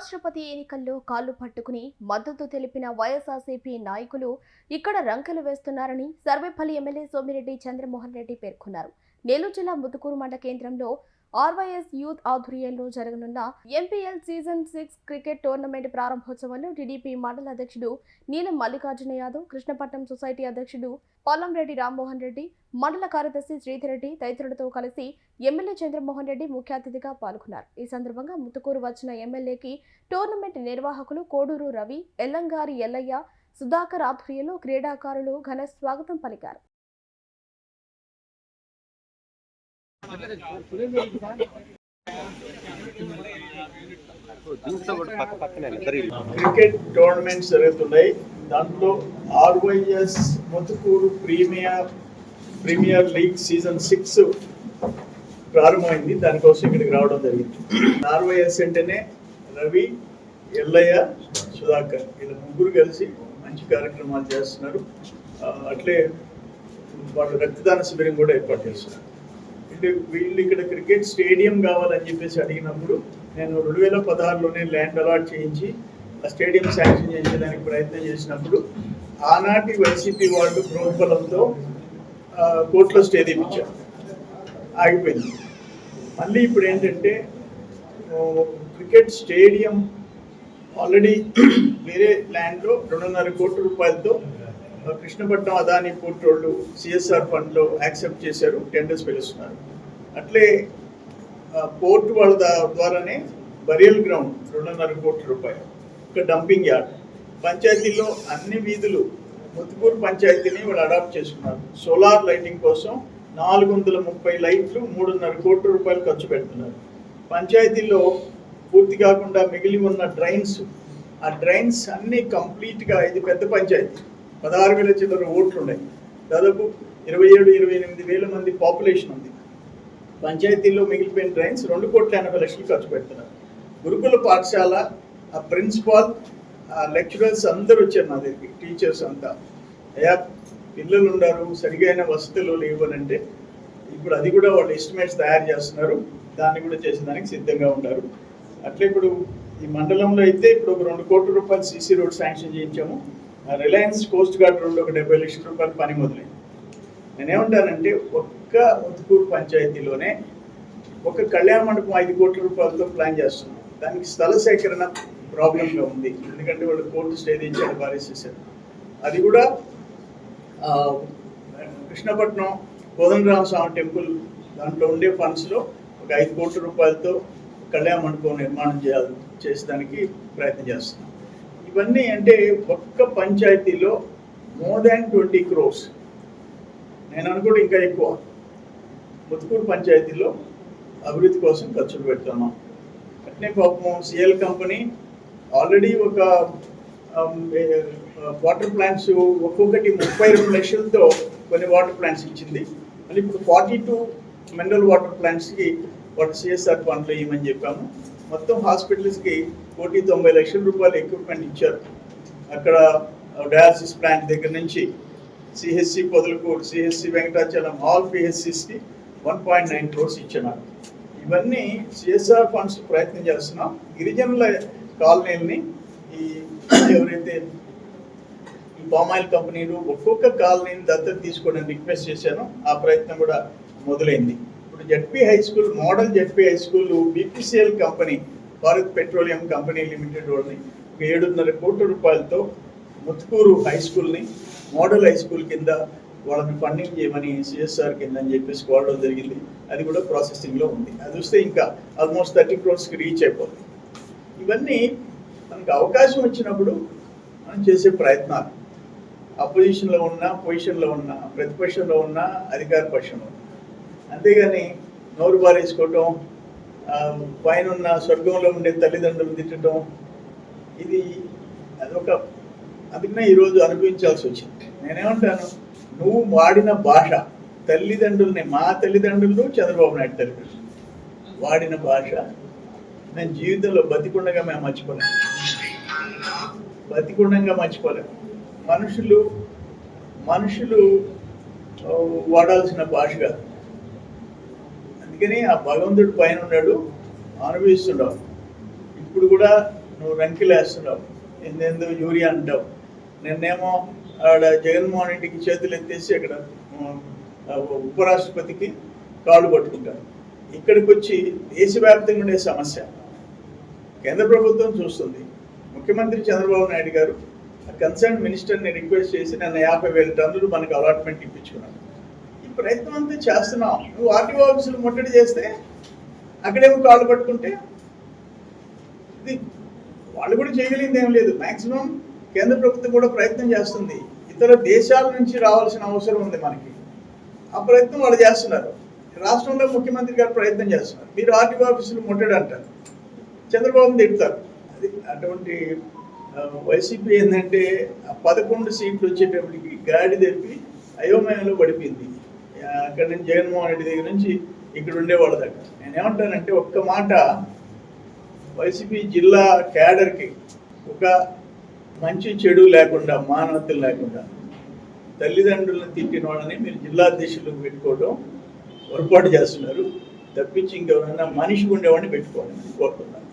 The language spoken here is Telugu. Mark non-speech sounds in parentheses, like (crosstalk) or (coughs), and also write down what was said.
రాష్ట్రపతి ఎన్నికల్లో కాళ్ళు పట్టుకుని మద్దతు తెలిపిన వైఎస్ఆర్సీపీ నాయకులు ఇక్కడ రంకెలు వేస్తున్నారని సర్వేపల్లి ఎమ్మెల్యే సోమిరెడ్డి చంద్రమోహన్ రెడ్డి పేర్కొన్నారు. నెల్లూరు జిల్లా ముదుకూరు మండల కేంద్రంలో ఆర్వైఎస్ యూత్ ఆధ్వర్యంలో జరగనున్న MPL season six cricket tournament ప్రారంభోత్సవంలో TDP మండల అధ్యక్షుడు నీలం మల్లికార్జున యాదవ్ కృష్ణపట్నం సొసైటీ అధ్యక్షుడు పొల్లంరెడ్డి రామ్మోహన్ రెడ్డి మండల కార్యదర్శి శ్రీధర్ రెడ్డి తదితరులతో కలిసి ఎమ్మెల్యే చంద్రమోహన్ రెడ్డి ముఖ్య అతిథిగా పాల్గొన్నారు. ఈ సందర్భంగా ముత్తుకూరు వచ్చిన ఎమ్మెల్యేకి టోర్నమెంట్ నిర్వాహకులు కోడూరు రవి ఎల్లంగారి ఎల్లయ్య సుధాకర్ ఆధ్వర్యంలో క్రీడాకారులు ఘన స్వాగతం పలికారు. క్రికెట్ టోర్నమెంట్స్ జరుగుతున్నాయి. దాంట్లో RYS Muthukuru premier premier league season six ప్రారంభమైంది. దానికోసం ఇక్కడికి రావడం జరిగింది. ఆర్వైఎస్ అంటేనే రవి ఎల్లయ్య సుధాకర్ వీళ్ళ ముగ్గురు కలిసి మంచి కార్యక్రమాలు చేస్తున్నారు. అట్లే వాళ్ళు రక్తదాన శిబిరం కూడా ఏర్పాటు చేస్తున్నారు. వీళ్ళు ఇక్కడ క్రికెట్ స్టేడియం కావాలని చెప్పేసి అడిగినప్పుడు నేను రెండు వేల పదహారులోనే ల్యాండ్ అలాట్ చేయించి ఆ స్టేడియం శాంక్షన్ చేయించడానికి ప్రయత్నం చేసినప్పుడు ఆనాటి వైసీపీ వాళ్ళు ప్రోత్బలంతో కోర్టులో స్టే తెప్పించారు. ఆగిపోయింది. మళ్ళీ ఇప్పుడు ఏంటంటే క్రికెట్ స్టేడియం ఆల్రెడీ వేరే ల్యాండ్లో రెండున్నర కోట్ల రూపాయలతో కృష్ణపట్నం అదాని పోర్ట్ రోడ్లు సిఎస్ఆర్ ఫండ్లో యాక్సెప్ట్ చేశారు టెండర్స్ పిలుస్తున్నారు అట్లే పోర్ట్ వాళ్ళ ద్వారానే బరియల్ గ్రౌండ్ రెండున్నర కోట్ల రూపాయలు ఒక డంపింగ్ యార్డ్. పంచాయతీలో అన్ని వీధులు ముత్తుకూరు పంచాయతీని వాళ్ళు అడాప్ట్ చేసుకున్నారు. సోలార్ లైటింగ్ కోసం నాలుగు వందల ముప్పై లైట్లు మూడున్నర కోట్ల రూపాయలు ఖర్చు పెడుతున్నారు. పంచాయతీలో పూర్తి కాకుండా మిగిలి ఉన్న డ్రైన్స్ ఆ డ్రైన్స్ అన్ని కంప్లీట్గా ఇది పెద్ద పంచాయతీ. పదహారు వేల చిల్లర ఓట్లు ఉన్నాయి దాదాపు ఇరవై ఏడు ఇరవై ఎనిమిది వేల మంది పాపులేషన్ ఉంది. పంచాయతీల్లో మిగిలిపోయిన డ్రైన్స్ రెండు కోట్ల ఎనభై లక్షలు ఖర్చు పెడుతున్నారు. గురుకుల పాఠశాల ఆ ప్రిన్సిపాల్ ఆ లెక్చరర్స్ అందరూ వచ్చారు నా దగ్గరికి టీచర్స్ అంతా. అయ్యా పిల్లలు ఉన్నారు సరిగైన వసతులు లేవు అని అంటే ఇప్పుడు అది కూడా వాళ్ళు ఎస్టిమేట్స్ తయారు చేస్తున్నారు. దాన్ని కూడా చేసేదానికి సిద్ధంగా ఉంటారు అట్లే ఇప్పుడు ఈ మండలంలో అయితే ఇప్పుడు ఒక రెండు కోట్ల రూపాయలు సీసీ రోడ్ శాంక్షన్ చేయించాము. రిలయన్స్ కోస్ట్ గార్డ్ రోడ్ ఒక డెబ్బై లక్షల రూపాయలు పని మొదలైంది. నేనేమంటానంటే ఒక్క ముతుకూరు పంచాయతీలోనే ఒక కళ్యాణ మండపం ఐదు కోట్ల రూపాయలతో ప్లాన్ చేస్తున్నాం. దానికి స్థల సేకరణ ప్రాబ్లంగా ఉంది. ఎందుకంటే వాళ్ళు కోర్టు స్టే తెచ్చారు పారేసేసారు అది కూడా కృష్ణపట్నం కోదండరామ స్వామి టెంపుల్ దాంట్లో ఉండే ఫండ్స్లో ఒక ఐదు కోట్ల రూపాయలతో కళ్యాణ మండపం నిర్మాణం చేయాలి చేసేదానికి ప్రయత్నం చేస్తున్నాం. ఇవన్నీ అంటే ఒక్క పంచాయతీలో మోర్ దాన్ ట్వంటీ క్రోర్స్. నేను అనుకోవడం ఇంకా ఎక్కువ. ముత్తుకూరు పంచాయతీలో అభివృద్ధి కోసం ఖర్చులు పెడుతున్నాం. అట్నే పాపం సిఎల్ కంపెనీ ఆల్రెడీ ఒక వాటర్ ప్లాంట్స్ ఒక్కొక్కటి ముప్పై రెండు లక్షలతో కొన్ని వాటర్ ప్లాంట్స్ ఇచ్చింది. మళ్ళీ ఇప్పుడు ఫార్టీ టూ మినరల్ వాటర్ ప్లాంట్స్కి వాటి సిఎస్ఆర్ ఫండ్లో ఇవ్వమని చెప్పాము. మొత్తం హాస్పిటల్స్కి కోటి తొంభై లక్షల రూపాయలు ఎక్విప్మెంట్ ఇచ్చారు. అక్కడ డయాలసిస్ ప్లాంట్ దగ్గర నుంచి CHC Podalakuru CHC Venkatachalam all పిహెచ్సిస్కి one point nine crores ఇచ్చినారు. ఇవన్నీ సిఎస్ఆర్ ఫండ్స్ ప్రయత్నం చేస్తున్నాం. గిరిజనుల కాలనీలని ఈ (coughs) ఎవరైతే ఈ పామాయిల్ కంపెనీలు ఒక్కొక్క కాలనీని దత్తత తీసుకోవడానికి రిక్వెస్ట్ చేశాను ఆ ప్రయత్నం కూడా మొదలైంది. ZP high school model ZP high school BPCL company Bharat Petroleum Company Limited వాళ్ళని. ఒక ఏడున్నర కోట్ల రూపాయలతో ముత్కూరు హై స్కూల్ని మోడల్ హై స్కూల్ కింద వాళ్ళని ఫండింగ్ చేయమని సిఎస్ఆర్ కింద అని చెప్పేసి కోరడం జరిగింది. అది కూడా ప్రాసెసింగ్లో ఉంది. అది చూస్తే ఇంకా ఆల్మోస్ట్ థర్టీ క్రోర్స్కి రీచ్ అయిపోతుంది. ఇవన్నీ మనకు అవకాశం వచ్చినప్పుడు మనం చేసే ప్రయత్నాలు. అపోజిషన్లో ఉన్న పొజిషన్లో ఉన్న ప్రతిపక్షంలో ఉన్న అధికార పక్షంలో ఉన్నా. అంతేగాని నోరు బారేసుకోవటం పైన ఉన్న స్వర్గంలో ఉండే తల్లిదండ్రులు తిట్టడం ఇది అదొక అందుకనే ఈరోజు అనుభవించాల్సి వచ్చింది. నేనేమంటాను నువ్వు వాడిన భాష తల్లిదండ్రుల్ని మా తల్లిదండ్రులు చంద్రబాబు నాయుడు తల్లిదండ్రులు వాడిన భాష నేను జీవితంలో బతికుండగా మేము మర్చిపోలేము బతికుండంగా మర్చిపోలేము మనుషులు మనుషులు వాడాల్సిన భాష కాదు. అందుకని ఆ భగవంతుడు పైన ఉన్నాడు అనుభవిస్తున్నావు ఇప్పుడు కూడా నువ్వు రంకిలు వేస్తున్నావు ఎందెందో యూరియా అంటావు. నిన్నేమో ఆడ జగన్మోహన్ రెడ్డికి చేతులు ఎత్తేసి అక్కడ ఉపరాష్ట్రపతికి కాళ్ళు పట్టుకుంటారు. ఇక్కడికి వచ్చి దేశవ్యాప్తంగా ఉండే సమస్య. కేంద్ర ప్రభుత్వం చూస్తుంది. ముఖ్యమంత్రి చంద్రబాబు నాయుడు గారు కన్సర్న్ మినిస్టర్ని రిక్వెస్ట్ చేసి నన్ను యాభై వేల టన్నులు మనకు అలాట్మెంట్ ఇప్పించుకున్నాను ప్రయత్నం అంతా చేస్తున్నాం. నువ్వు ఆర్టీఓ ఆఫీసులు ముట్టడి చేస్తే అక్కడేమో కాళ్ళు పట్టుకుంటే ఇది వాళ్ళు కూడా చేయగలిగింది ఏం లేదు. మాక్సిమం కేంద్ర ప్రభుత్వం కూడా ప్రయత్నం చేస్తుంది. ఇతర దేశాల నుంచి రావాల్సిన అవసరం ఉంది మనకి. ఆ ప్రయత్నం వాళ్ళు చేస్తున్నారు. రాష్ట్రంలో ముఖ్యమంత్రి గారు ప్రయత్నం చేస్తున్నారు. మీరు ఆర్టీఓ ఆఫీసులు ముట్టడి అంటారు. చంద్రబాబు తిడతారు. అది అటువంటి వైసీపీ ఏంటంటే పదకొండు సీట్లు వచ్చేటప్పటికి గాడి తెప్పి అయోమయంలో పడిపోయింది. అక్కడ నుంచి జగన్మోహన్ రెడ్డి దగ్గర నుంచి ఇక్కడ ఉండేవాళ్ళ దగ్గర నేను ఏమంటానంటే ఒక్క మాట వైసీపీ జిల్లా క్యాడర్కి ఒక మంచి చెడు లేకుండా మానవతలు లేకుండా తల్లిదండ్రులను తిట్టిన వాళ్ళని మీరు జిల్లా అధ్యక్షులకు పెట్టుకోవడం పొరపాటు చేస్తున్నారు. తప్పించి ఇంకెవరైనా మనిషికి ఉండేవాడిని పెట్టుకోవడం కోరుతున్నాను